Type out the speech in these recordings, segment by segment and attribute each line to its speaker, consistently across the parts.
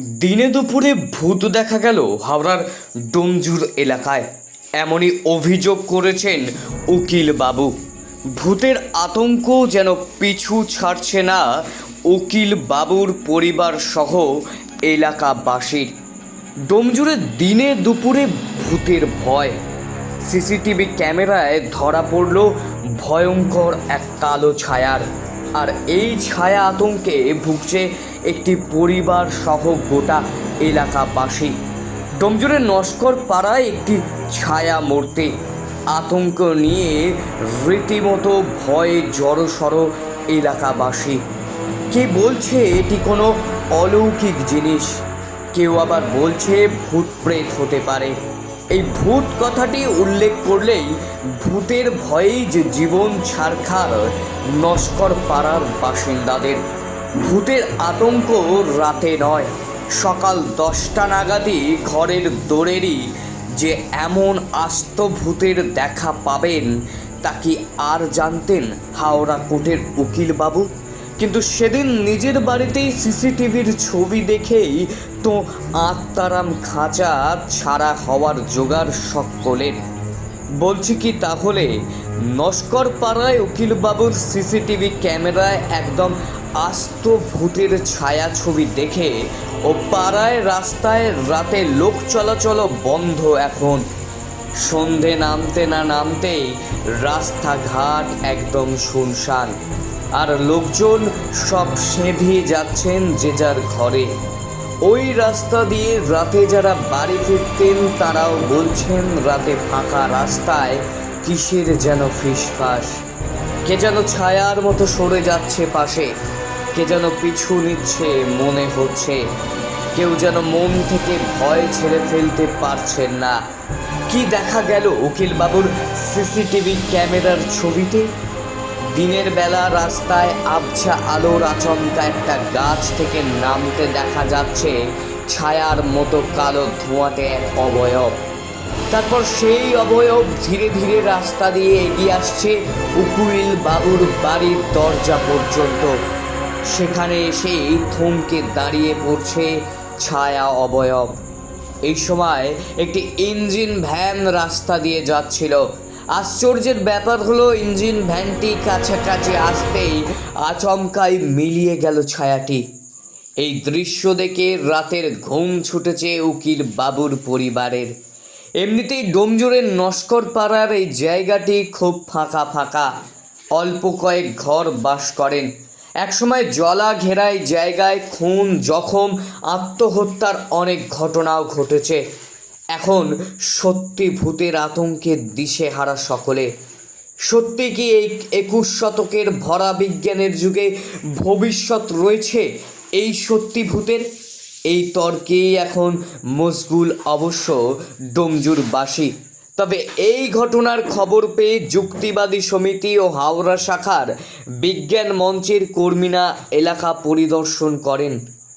Speaker 1: দিনে দুপুরে ভূত দেখা গেল হাওড়ার ডোমজুর এলাকায়। এমনই অভিযোগ করেছেন উকিল বাবু। ভূতের আতঙ্ক যেন পিছু ছাড়ছে না উকিল বাবুর পরিবার সহ এলাকাবাসীর। ডোমজুরে দিনে দুপুরে ভূতের ভয়। সিসিটিভি ক্যামেরায় ধরা পড়ল ভয়ঙ্কর এক কালো ছায়ার। আর এই ছায়া আতঙ্কে ভুগছে একটি পরিবার সহ গোটা এলাকাবাসী। ডোমজুরের নস্কর পাড়ায় একটি ছায়া মূর্তি। আতঙ্ক নিয়ে রীতিমতো ভয়ে জড়সড় এলাকাবাসী। কে বলছে এটি কোনো অলৌকিক জিনিস? কেউ আবার বলছে ভূত প্রেত হতে পারে। এই ভূত কথাটি উল্লেখ করলেই ভূতের ভয়েই যে জীবন ছারখার নস্কর পাড়ার বাসিন্দাদের। ভূতের আতঙ্ক রাতে নয়। সকাল দশটা নাগাদই ঘরের দোরেরই যে এমন আস্ত ভূতের দেখা পাবেন, তা কি আর জানতেন হাওড়া কোর্টের উকিলবাবু? কিন্তু সেদিন নিজের বাড়িতেই সিসিটিভির ছবি দেখেই তো আত্মারাম খাঁচা ছাড়া হওয়ার জোগাড় সকলের বলছি কি তাহলে নস্কর পাড়ায় উকিলবাবুর সিসিটিভি ক্যামেরায় একদম আস্ত ভূতের ছায়া ছবি দেখে ও পাড়ায় রাস্তায় রাতে লোক চলাচল বন্ধ এখন। সন্ধে নামতে না নামতেই রাস্তাঘাট একদম শুনশান। আর লোকজন সব সেঁধিয়ে যাচ্ছেন যে যার ঘরে। ওই রাস্তা দিয়ে রাতে যারা বাড়ি ফিরতেন, তারাও বলছেন রাতে ফাঁকা রাস্তায় কিসের যেন ফিসফাস। কে যেন ছায়ার মতো সরে যাচ্ছে পাশে। কে যেন পিছু নিচ্ছে, মনে হচ্ছে। কেউ যেন মন থেকে ভয় ছেড়ে ফেলতে পারছেন না। কি দেখা গেল উকিল বাবুর সিসিটিভি ক্যামেরার ছবিতে? দিনের বেলা রাস্তায় আবছা আলোর আচমকা একটা গাছ থেকে নামতে দেখা যাচ্ছে ছায়ার মতো কালো ধোঁয়াতে এক অবয়ব। তারপর সেই অবয়ব ধীরে ধীরে রাস্তা দিয়ে এগিয়ে আসছে উকুইল বাবুর বাড়ির দরজা পর্যন্ত। সেখানে এসেই থমকে দাঁড়িয়ে পড়ছে ছায়া অবয়ব। এই সময় একটি ইঞ্জিন ভ্যান রাস্তা দিয়ে যাচ্ছিল। আশ্চর্যের ব্যাপার হলো, ইঞ্জিন ভ্যানটি কাছাকাছি আসতেই আচমকাই মিলিয়ে গেল ছায়াটি। এই দৃশ্য দেখে রাতের ঘুম ছুটেছে উকিল বাবুর পরিবারের। এমনিতেই ডোমজোরের নস্কর পাড়ার এই জায়গাটি খুব ফাঁকা ফাঁকা। অল্প কয়েক ঘর বাস করেন। একসময় জলা ঘেরাই জায়গায় খুন, জখম, আত্মহত্যার অনেক ঘটনাও ঘটেছে। এখন সত্যি ভূতের আতঙ্কে দিশেহারা সকলে। সত্যি কি এই একুশ শতকের ভরা বিজ্ঞানের যুগে ভবিষ্যৎ রয়েছে এই সত্যি ভূতের? এই তর্কেই এখন মশগুল অবশ্য ডোমজুরবাসী। তবে এই ঘটনার খবর পেয়ে যুক্তিবাদী সমিতি ও হাওড়া শাখার বিজ্ঞান মঞ্চের কর্মীরা এলাকা পরিদর্শন করেন।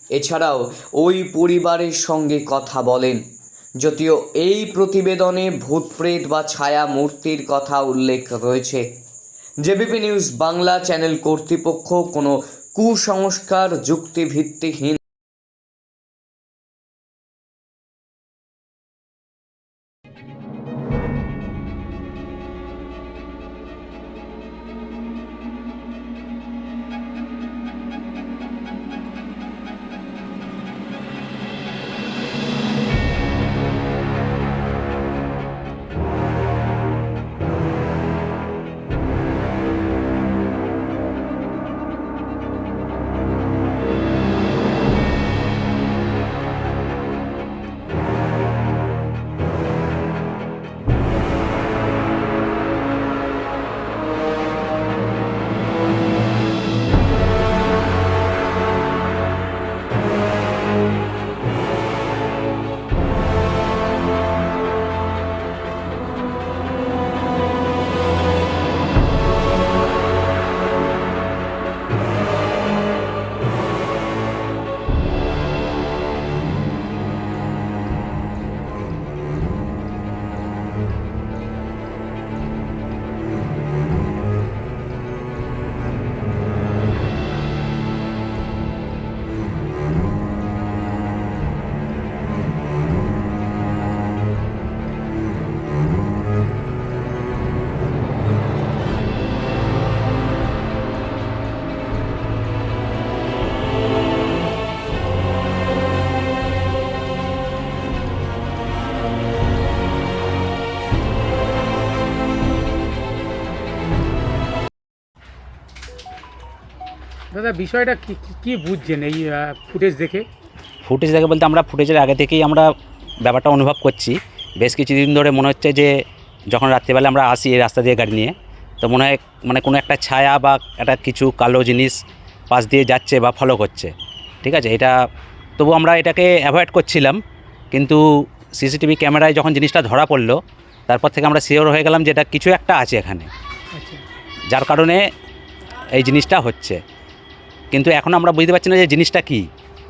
Speaker 1: এছাড়াও ওই পরিবারের সঙ্গে কথা বলেন। যদিও এই প্রতিবেদনে ভূতপ্রেত বা ছায়া মূর্তির কথা উল্লেখ রয়েছে। জেবিপি নিউজ বাংলা চ্যানেল কর্তৃপক্ষ কোনো কুসংস্কার যুক্তিভিত্তিহীন
Speaker 2: দাদা বিষয়টা কি বুঝছেন এই ফুটেজ দেখে?
Speaker 3: ফুটেজ দেখে বলতে আমরা ফুটেজের আগে থেকেই আমরা ব্যাপারটা অনুভব করছি। বেশ কিছুদিন ধরে মনে হচ্ছে যে যখন রাত্রিবেলা আমরা আসি এই রাস্তা দিয়ে গাড়ি নিয়ে তো মনে হয় মানে কোনো একটা ছায়া বা একটা কিছু কালো জিনিস পাশ দিয়ে যাচ্ছে বা ফলো করছে। ঠিক আছে? এটা তবু আমরা এটাকে অ্যাভয়েড করছিলাম কিন্তু সিসিটিভি ক্যামেরায় যখন জিনিসটা ধরা পড়ল তারপর থেকে আমরা শিওর হয়ে গেলাম যে এটা কিছু একটা আছে এখানে।
Speaker 2: আচ্ছা।
Speaker 3: যার কারণে এই জিনিসটা হচ্ছে। কিন্তু এখন আমরা বুঝতে পারছি না যে জিনিসটা কী।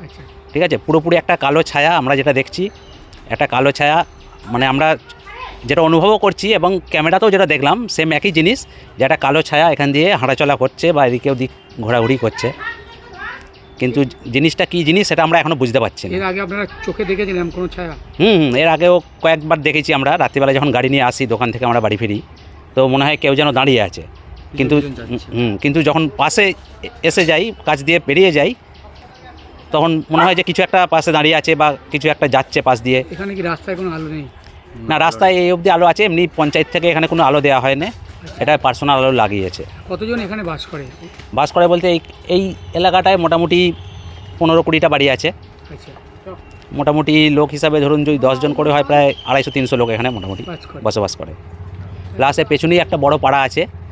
Speaker 2: আচ্ছা।
Speaker 3: ঠিক আছে? পুরোপুরি একটা কালো ছায়া আমরা যেটা দেখছি একটা কালো ছায়া মানে আমরা যেটা অনুভবও করছি এবং ক্যামেরাতেও যেটা দেখলাম সেম একই জিনিস যে একটা কালো ছায়া এখান দিয়ে হাঁটাচলা করছে বা এদিকে ওদিক ঘোরাঘুরি করছে। কিন্তু জিনিসটা কী জিনিস সেটা আমরা এখনও বুঝতে পারছি না।
Speaker 2: এর আগে আপনারা চোখে দেখেছিলেন কোনো ছায়া?
Speaker 3: হুম হুম, এর আগেও কয়েকবার দেখেছি আমরা রাত্রিবেলা যখন গাড়ি নিয়ে আসি দোকান থেকে আমরা বাড়ি ফিরি তো মনে হয় কেউ যেন দাঁড়িয়ে আছে। কিন্তু হুম কিন্তু যখন পাশে এসে যাই কাছ দিয়ে পেরিয়ে যাই তখন মনে হয় যে কিছু একটা পাশে দাঁড়িয়ে আছে বা কিছু একটা যাচ্ছে পাশ দিয়ে।
Speaker 2: এখানে কি রাস্তায় কোনো আলো নেই?
Speaker 3: না রাস্তায় এই অবধি আলো আছে এমনি পঞ্চায়েত থেকে এখানে কোনো আলো দেওয়া হয় না এটা পার্সোনাল আলো লাগিয়েছে।
Speaker 2: কতজন এখানে বাস করে?
Speaker 3: বাস করে বলতে এই এই এলাকাটায় মোটামুটি পনেরো কুড়িটা বাড়ি আছে।
Speaker 2: আচ্ছা।
Speaker 3: মোটামুটি লোক হিসাবে ধরুন যদি দশজন করে হয় প্রায় আড়াইশো তিনশো লোক এখানে মোটামুটি বসবাস করে। প্লাস এর পেছনেই একটা বড় পাড়া আছে।
Speaker 2: আচ্ছা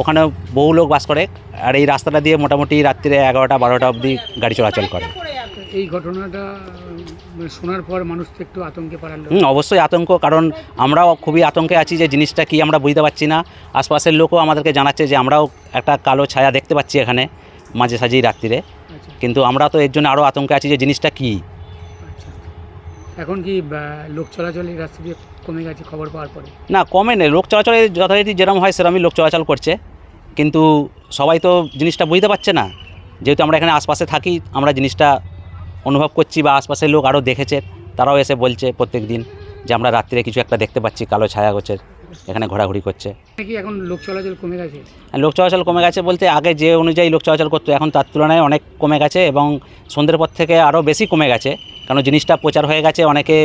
Speaker 3: ওখানে বহু লোক বাস করে আর এই রাস্তাটা দিয়ে মোটামুটি রাত্রিরে এগারোটা বারোটা অবধি গাড়ি চলাচল করে।
Speaker 2: এই ঘটনাটা শোনার পর মানুষ তো একটু আতঙ্কে পারালো
Speaker 3: হুম অবশ্যই আতঙ্ক কারণ আমরাও খুবই আতঙ্কে আছি যে জিনিসটা কি আমরা বুঝতে পারছি না। আশপাশের লোকও আমাদেরকে জানাচ্ছে যে আমরাও একটা কালো ছায়া দেখতে পাচ্ছি এখানে মাঝে সাঝেই রাত্রিরে।
Speaker 2: আচ্ছা।
Speaker 3: কিন্তু আমরা তো এর জন্য আরও আতঙ্কে আছি যে জিনিসটা কী।
Speaker 2: এখন কি লোক চলাচল এই রাস্তা দিয়ে কমে গেছে খবর পাওয়ার পরে?
Speaker 3: না কমে নেই। লোক চলাচলে যথারীতি যেরকম হয় সেরকমই লোক চলাচল করছে। কিন্তু সবাই তো জিনিসটা বুঝতে পারছে না। যেহেতু আমরা এখানে আশপাশে থাকি আমরা জিনিসটা অনুভব করছি বা আশপাশের লোক আরও দেখেছে। তারাও এসে বলছে প্রত্যেক দিন যে আমরা রাত্রিরে কিছু একটা দেখতে পাচ্ছি কালো ছায়া গোছের এখানে ঘোরাঘুরি করছে।
Speaker 2: এখন লোক চলাচল কমে গেছে?
Speaker 3: আর লোক চলাচল কমে গেছে বলতে আগে যে অনুযায়ী লোক চলাচল করতো এখন তার তুলনায় অনেক কমে গেছে এবং সন্ধ্যের পর থেকে আরও বেশি কমে গেছে। কারণ জিনিসটা প্রচার হয়ে গেছে অনেকে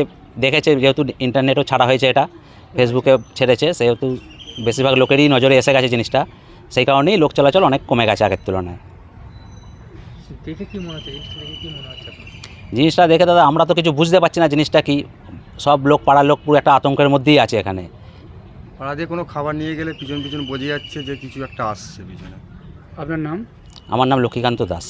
Speaker 3: দেখেছে যেহেতু ইন্টারনেটও ছাড়া হয়েছে এটা ফেসবুকে ছেড়েছে সেহেতু বেশিরভাগ লোকেরই নজরে এসে গেছে জিনিসটা। সেই কারণেই লোক চলাচল অনেক কমে গেছে আগের তুলনায়।
Speaker 2: দেখে কি মনে হচ্ছে? জিনিসটা দেখে কি মনে হচ্ছে
Speaker 3: জিনিসটা দেখে দাদা আমরা তো কিছু বুঝতে পারছি না জিনিসটা কি সব লোক পাড়ার লোক পুরো একটা আতঙ্কের মধ্যেই আছে এখানে।
Speaker 4: পাড়া দিয়ে কোনো খাবার নিয়ে গেলে পিছন পিছন বোঝা যাচ্ছে যে কিছু একটা আসছে পিছনে।
Speaker 2: আপনার নাম?
Speaker 3: আমার নাম লক্ষ্মীকান্ত দাস।